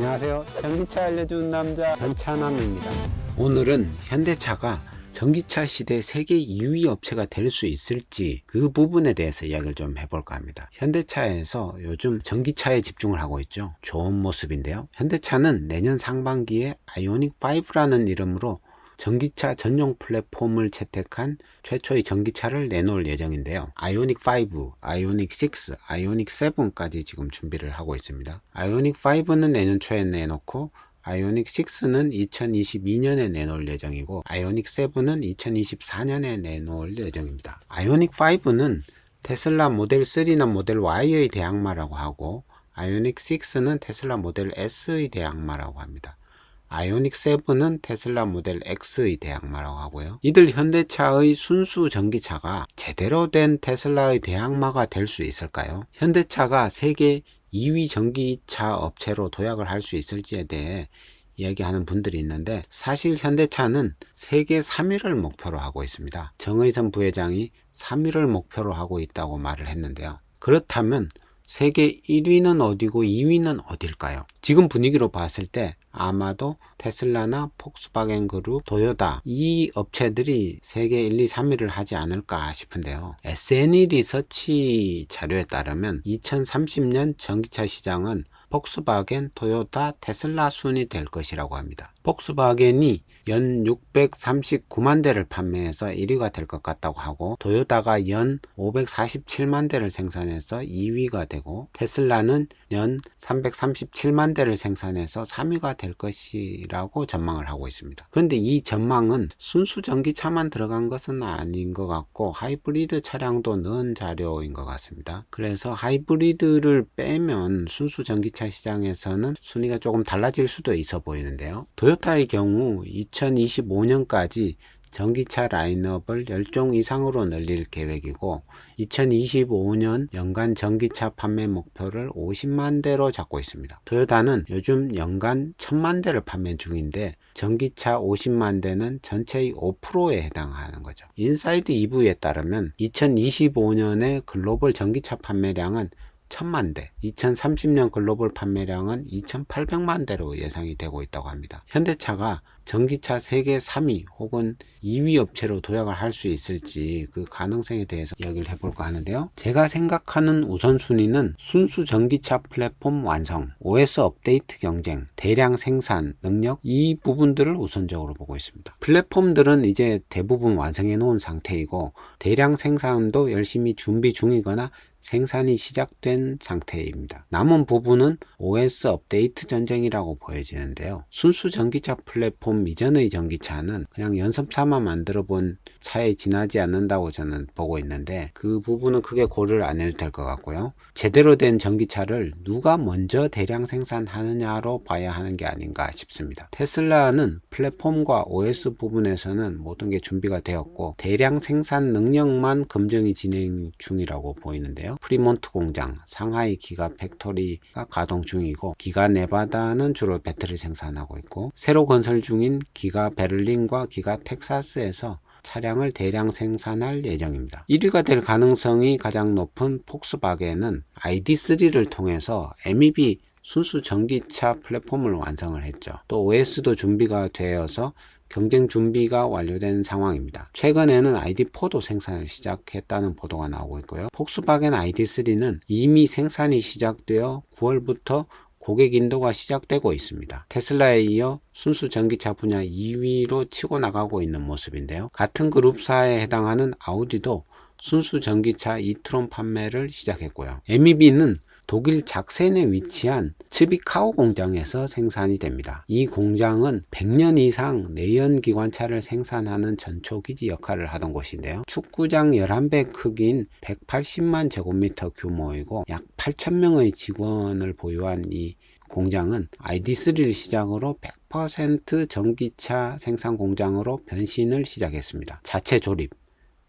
안녕하세요. 전기차 알려준 남자 전차남입니다. 오늘은 현대차가 전기차 시대 세계 2위 업체가 될 수 있을지 그 부분에 대해서 이야기를 좀 해볼까 합니다. 현대차에서 요즘 전기차에 집중을 하고 있죠. 좋은 모습인데요. 현대차는 내년 상반기에 아이오닉 5라는 이름으로 전기차 전용 플랫폼을 채택한 최초의 전기차를 내놓을 예정인데요. 아이오닉 5, 아이오닉 6, 아이오닉 7까지 지금 준비를 하고 있습니다. 아이오닉 5는 내년 초에 내놓고 아이오닉 6는 2022년에 내놓을 예정이고 아이오닉 7은 2024년에 내놓을 예정입니다. 아이오닉 5는 테슬라 모델 3나 모델 Y의 대항마라고 하고 아이오닉 6는 테슬라 모델 S의 대항마라고 합니다. 아이오닉 7은 테슬라 모델 X의 대항마라고 하고요. 이들 현대차의 순수 전기차가 제대로 된 테슬라의 대항마가 될 수 있을까요? 현대차가 세계 2위 전기차 업체로 도약을 할 수 있을지에 대해 이야기하는 분들이 있는데 사실 현대차는 세계 3위를 목표로 하고 있습니다. 정의선 부회장이 3위를 목표로 하고 있다고 말을 했는데요. 그렇다면 세계 1위는 어디고 2위는 어딜까요? 지금 분위기로 봤을 때 아마도 테슬라나 폭스바겐 그룹, 도요다 이 업체들이 세계 1, 2, 3위를 하지 않을까 싶은데요. SNE 리서치 자료에 따르면 2030년 전기차 시장은 폭스바겐, 토요타, 테슬라 순이 될 것이라고 합니다. 폭스바겐이 연 639만 대를 판매해서 1위가 될 것 같다고 하고 토요타가 연 547만 대를 생산해서 2위가 되고 테슬라는 연 337만 대를 생산해서 3위가 될 것이라고 전망을 하고 있습니다. 그런데 이 전망은 순수 전기차만 들어간 것은 아닌 것 같고 하이브리드 차량도 넣은 자료인 것 같습니다. 그래서 하이브리드를 빼면 순수 전기차 시장에서는 순위가 조금 달라질 수도 있어 보이는데요. 토요타의 경우 2025년까지 전기차 라인업을 10종 이상으로 늘릴 계획이고 2025년 연간 전기차 판매 목표를 50만 대로 잡고 있습니다. 토요타는 요즘 연간 1000만 대를 판매 중인데 전기차 50만 대는 전체의 5%에 해당하는 거죠. 인사이드 2부에 따르면 2025년의 글로벌 전기차 판매량은 1000만 대, 2030년 글로벌 판매량은 2800만 대로 예상이 되고 있다고 합니다. 현대차가 전기차 세계 3위 혹은 2위 업체로 도약을 할 수 있을지 그 가능성에 대해서 이야기를 해볼까 하는데요. 제가 생각하는 우선순위는 순수 전기차 플랫폼 완성, OS 업데이트 경쟁, 대량 생산 능력 이 부분들을 우선적으로 보고 있습니다. 플랫폼들은 이제 대부분 완성해 놓은 상태이고 대량 생산도 열심히 준비 중이거나 생산이 시작된 상태입니다. 남은 부분은 OS 업데이트 전쟁이라고 보여지는데요. 순수 전기차 플랫폼 이전의 전기차는 그냥 연습 삼아 만들어 본 차에 지나지 않는다고 저는 보고 있는데 그 부분은 크게 고려를 안 해도 될 것 같고요. 제대로 된 전기차를 누가 먼저 대량 생산하느냐로 봐야 하는 게 아닌가 싶습니다. 테슬라는 플랫폼과 OS 부분에서는 모든 게 준비가 되었고 대량 생산 능력만 검증이 진행 중이라고 보이는데요. 프리몬트 공장, 상하이 기가 팩토리가 가동 중이고 기가 네바다는 주로 배터리 생산하고 있고 새로 건설 중인 기가 베를린과 기가 텍사스에서 차량을 대량 생산할 예정입니다. 1위가 될 가능성이 가장 높은 폭스바겐은 ID3를 통해서 MEB 순수 전기차 플랫폼을 완성을 했죠. 또 OS도 준비가 되어서 경쟁 준비가 완료된 상황입니다. 최근에는 ID4도 생산을 시작했다는 보도가 나오고 있고요. 폭스바겐 ID3는 이미 생산이 시작되어 9월부터 고객 인도가 시작되고 있습니다. 테슬라에 이어 순수 전기차 분야 2위로 치고 나가고 있는 모습인데요. 같은 그룹사에 해당하는 아우디도 순수 전기차 이트론 판매를 시작했고요. MEB는 독일 작센에 위치한 츠비카오 공장에서 생산이 됩니다. 이 공장은 100년 이상 내연 기관차를 생산하는 전초기지 역할을 하던 곳인데요. 축구장 11배 크기인 180만 제곱미터 규모이고 약 8,000명의 직원을 보유한 이 공장은 ID3를 시작으로 100% 전기차 생산 공장으로 변신을 시작했습니다. 자체 조립,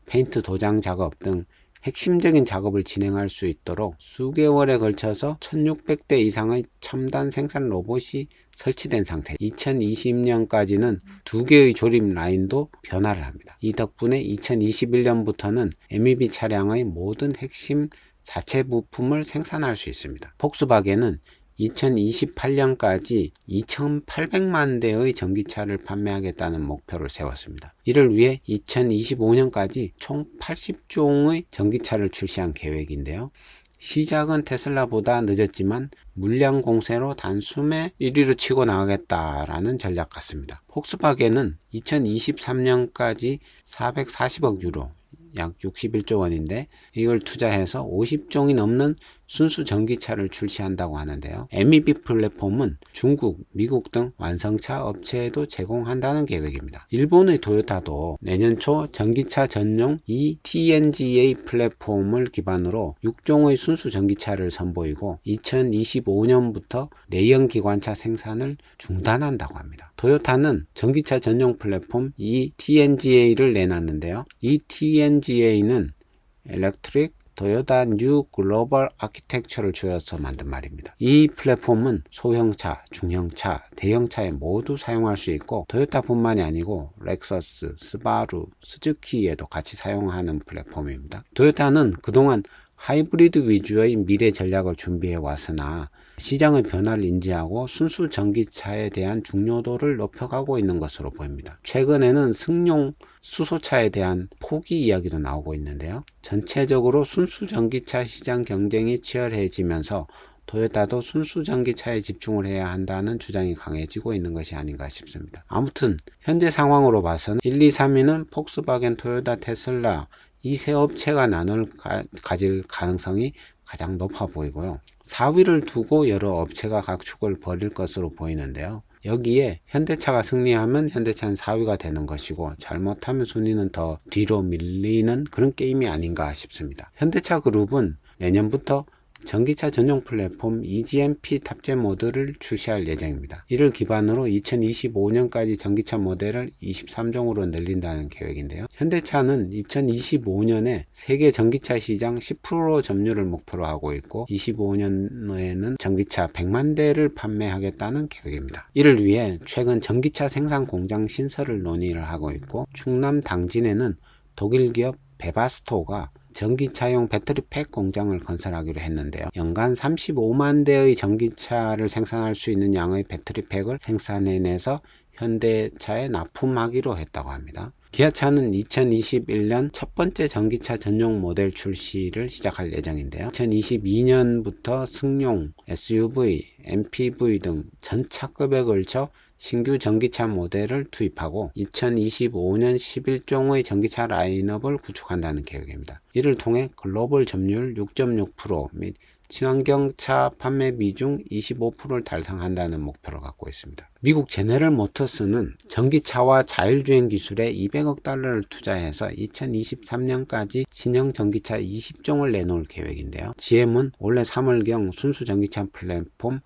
페인트 도장 작업 등 핵심적인 작업을 진행할 수 있도록 수개월에 걸쳐서 1600대 이상의 첨단 생산 로봇이 설치된 상태. 2020년까지는 두 개의 조립 라인도 변화를 합니다. 이 덕분에 2021년부터는 MEB 차량의 모든 핵심 자체 부품을 생산할 수 있습니다. 폭스바겐은 2028년까지 2,800만 대의 전기차를 판매하겠다는 목표를 세웠습니다. 이를 위해 2025년까지 총 80종의 전기차를 출시한 계획인데요. 시작은 테슬라보다 늦었지만 물량 공세로 단숨에 1위로 치고 나가겠다라는 전략 같습니다. 폭스바겐은 2023년까지 440억 유로, 약 61조 원인데 이걸 투자해서 50종이 넘는 순수 전기차를 출시한다고 하는데요. MEB 플랫폼은 중국, 미국 등 완성차 업체에도 제공한다는 계획입니다. 일본의 토요타도 내년 초 전기차 전용 eTNGA 플랫폼을 기반으로 6종의 순수 전기차를 선보이고 2025년부터 내연 기관차 생산을 중단한다고 합니다. 토요타는 전기차 전용 플랫폼 eTNGA를 내놨는데요. eTNGA는 Electric 도요타 뉴 글로벌 아키텍처를 줄여서 만든 말입니다. 이 플랫폼은 소형차, 중형차, 대형차에 모두 사용할 수 있고 토요타뿐만이 아니고 렉서스, 스바루, 스즈키에도 같이 사용하는 플랫폼입니다. 토요타는 그동안 하이브리드 위주의 미래 전략을 준비해 왔으나 시장의 변화를 인지하고 순수 전기차에 대한 중요도를 높여가고 있는 것으로 보입니다. 최근에는 승용 수소차에 대한 포기 이야기도 나오고 있는데요. 전체적으로 순수 전기차 시장 경쟁이 치열해지면서 토요타도 순수 전기차에 집중을 해야 한다는 주장이 강해지고 있는 것이 아닌가 싶습니다. 아무튼 현재 상황으로 봐서는 1, 2, 3위는 폭스바겐, 토요타, 테슬라 이 세 업체가 나눌 가, 가질 가능성이 가장 높아 보이고요. 4위를 두고 여러 업체가 각축을 벌일 것으로 보이는데요. 여기에 현대차가 승리하면 현대차는 4위가 되는 것이고 잘못하면 순위는 더 뒤로 밀리는 그런 게임이 아닌가 싶습니다. 현대차 그룹은 내년부터 전기차 전용 플랫폼 EGMP 탑재 모델을 출시할 예정입니다. 이를 기반으로 2025년까지 전기차 모델을 23종으로 늘린다는 계획인데요. 현대차는 2025년에 세계 전기차 시장 10% 점유를 목표로 하고 있고 25년에는 전기차 100만 대를 판매하겠다는 계획입니다. 이를 위해 최근 전기차 생산 공장 신설을 논의를 하고 있고 충남 당진에는 독일 기업 베바스토가 전기차용 배터리 팩 공장을 건설하기로 했는데요. 연간 35만 대의 전기차를 생산할 수 있는 양의 배터리 팩을 생산해내서 현대차에 납품하기로 했다고 합니다. 기아차는 2021년 첫 번째 전기차 전용 모델 출시를 시작할 예정인데요. 2022년부터 승용, SUV, MPV 등 전차급에 걸쳐 신규 전기차 모델을 투입하고 2025년 11종의 전기차 라인업을 구축한다는 계획입니다. 이를 통해 글로벌 점유율 6.6%및 친환경차 판매 비중 25%를 달성한다는 목표를 갖고 있습니다. 미국 제네럴 모터스는 전기차와 자율주행 기술에 200억 달러를 투자해서 2023년까지 신형 전기차 20종을 내놓을 계획인데요. GM은 올해 3월경 순수 전기차 플랫폼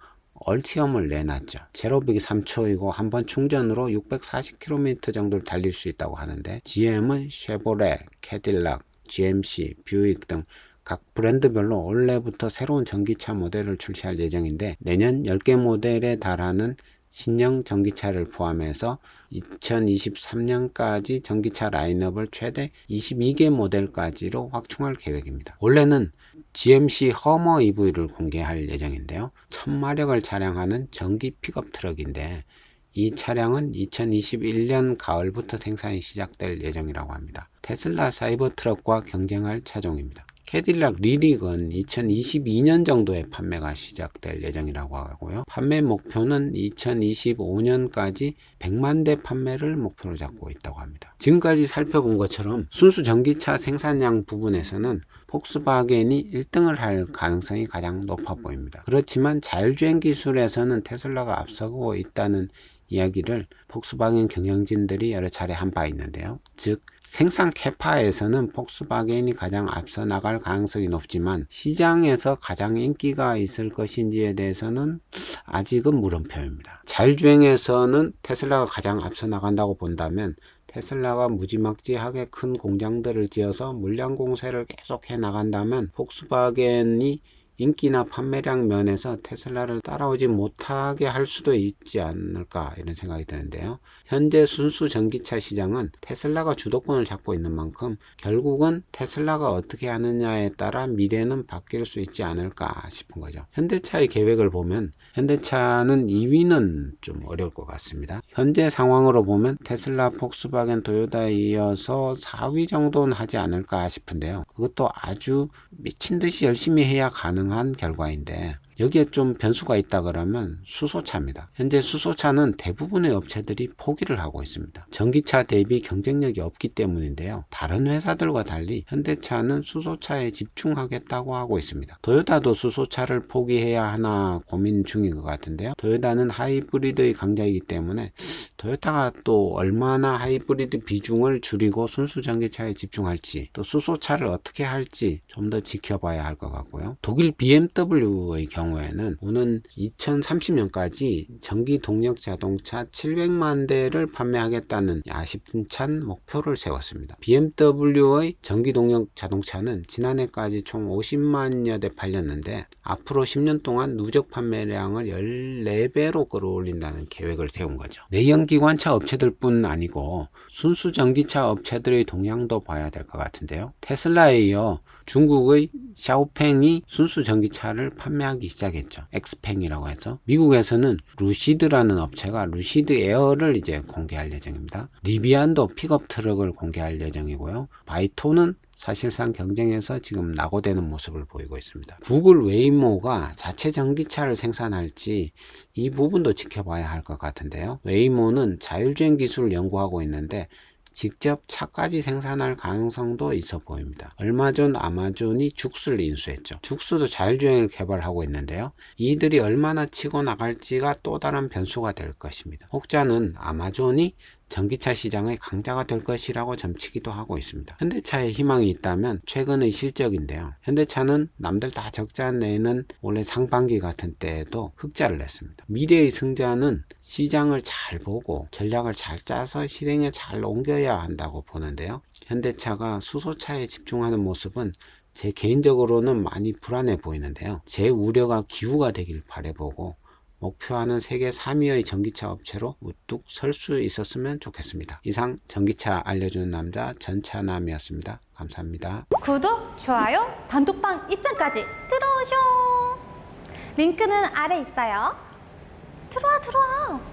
얼티엄을 내놨죠. 제로빅이 3초이고 한 번 충전으로 640km 정도를 달릴 수 있다고 하는데 GM은 쉐보레, 캐딜락, GMC, 뷰익 등 각 브랜드별로 올해부터 새로운 전기차 모델을 출시할 예정인데 내년 10개 모델에 달하는 신형 전기차를 포함해서 2023년까지 전기차 라인업을 최대 22개 모델까지로 확충할 계획입니다. 원래는 GMC 허머 EV를 공개할 예정인데요. 1000마력을 차량하는 전기 픽업 트럭인데 이 차량은 2021년 가을부터 생산이 시작될 예정이라고 합니다. 테슬라 사이버 트럭과 경쟁할 차종입니다. 캐딜락 리릭은 2022년 정도에 판매가 시작될 예정이라고 하고요. 판매 목표는 2025년까지 100만 대 판매를 목표로 잡고 있다고 합니다. 지금까지 살펴본 것처럼 순수 전기차 생산량 부분에서는 폭스바겐이 1등을 할 가능성이 가장 높아 보입니다. 그렇지만 자율주행 기술에서는 테슬라가 앞서고 있다는 이야기를 폭스바겐 경영진들이 여러 차례 한 바 있는데요. 즉 생산 캐파에서는 폭스바겐이 가장 앞서 나갈 가능성이 높지만 시장에서 가장 인기가 있을 것인지에 대해서는 아직은 물음표입니다. 자율주행에서는 테슬라가 가장 앞서 나간다고 본다면 테슬라가 무지막지하게 큰 공장들을 지어서 물량 공세를 계속해 나간다면 폭스바겐이 인기나 판매량 면에서 테슬라를 따라오지 못하게 할 수도 있지 않을까 이런 생각이 드는데요. 현재 순수 전기차 시장은 테슬라가 주도권을 잡고 있는 만큼 결국은 테슬라가 어떻게 하느냐에 따라 미래는 바뀔 수 있지 않을까 싶은 거죠. 현대차의 계획을 보면 현대차는 2위는 좀 어려울 것 같습니다. 현재 상황으로 보면 테슬라, 폭스바겐, 도요타에 이어서 4위 정도는 하지 않을까 싶은데요. 그것도 아주 미친 듯이 열심히 해야 가능한 결과인데 여기에 좀 변수가 있다 그러면 수소차입니다. 현재 수소차는 대부분의 업체들이 포기를 하고 있습니다. 전기차 대비 경쟁력이 없기 때문인데요. 다른 회사들과 달리 현대차는 수소차에 집중하겠다고 하고 있습니다. 도요타도 수소차를 포기해야 하나 고민 중인 것 같은데요. 도요타는 하이브리드의 강자이기 때문에 도요타가 또 얼마나 하이브리드 비중을 줄이고 순수 전기차에 집중할지 또 수소차를 어떻게 할지 좀 더 지켜봐야 할 것 같고요. 독일 BMW의 경우 에는 오는 2030년까지 전기 동력 자동차 700만 대를 판매하겠다는 야심찬 목표를 세웠습니다. BMW의 전기 동력 자동차는 지난해까지 총 50만여 대 팔렸는데 앞으로 10년 동안 누적 판매량을 14배로 끌어올린다는 계획을 세운 거죠. 내연기관차 업체들뿐 아니고 순수 전기차 업체들의 동향도 봐야 될 것 같은데요. 테슬라에 이어 중국의 샤오팽이 순수 전기차를 판매하기 시작했죠. 엑스팽이라고 해서 미국에서는 루시드라는 업체가 루시드 에어를 이제 공개할 예정입니다. 리비안도 픽업 트럭을 공개할 예정이고요. 바이토는 사실상 경쟁에서 지금 낙오되는 모습을 보이고 있습니다. 구글 웨이모가 자체 전기차를 생산할지 이 부분도 지켜봐야 할 것 같은데요. 웨이모는 자율주행 기술을 연구하고 있는데 직접 차까지 생산할 가능성도 있어 보입니다. 얼마 전 아마존이 죽스를 인수했죠. 죽스도 자율주행을 개발하고 있는데요. 이들이 얼마나 치고 나갈지가 또 다른 변수가 될 것입니다. 혹자는 아마존이 전기차 시장의 강자가 될 것이라고 점치기도 하고 있습니다. 현대차에 희망이 있다면 최근의 실적인데요. 현대차는 남들 다 적자 내는 올해 상반기 같은 때에도 흑자를 냈습니다. 미래의 승자는 시장을 잘 보고 전략을 잘 짜서 실행에 잘 옮겨야 한다고 보는데요. 현대차가 수소차에 집중하는 모습은 제 개인적으로는 많이 불안해 보이는데요. 제 우려가 기후가 되길 바래보고 목표하는 세계 3위의 전기차 업체로 우뚝 설 수 있었으면 좋겠습니다. 이상 전기차 알려주는 남자 전차남이었습니다. 감사합니다. 구독, 좋아요, 단톡방 입장까지 들어오쇼! 링크는 아래 있어요. 들어와, 들어와!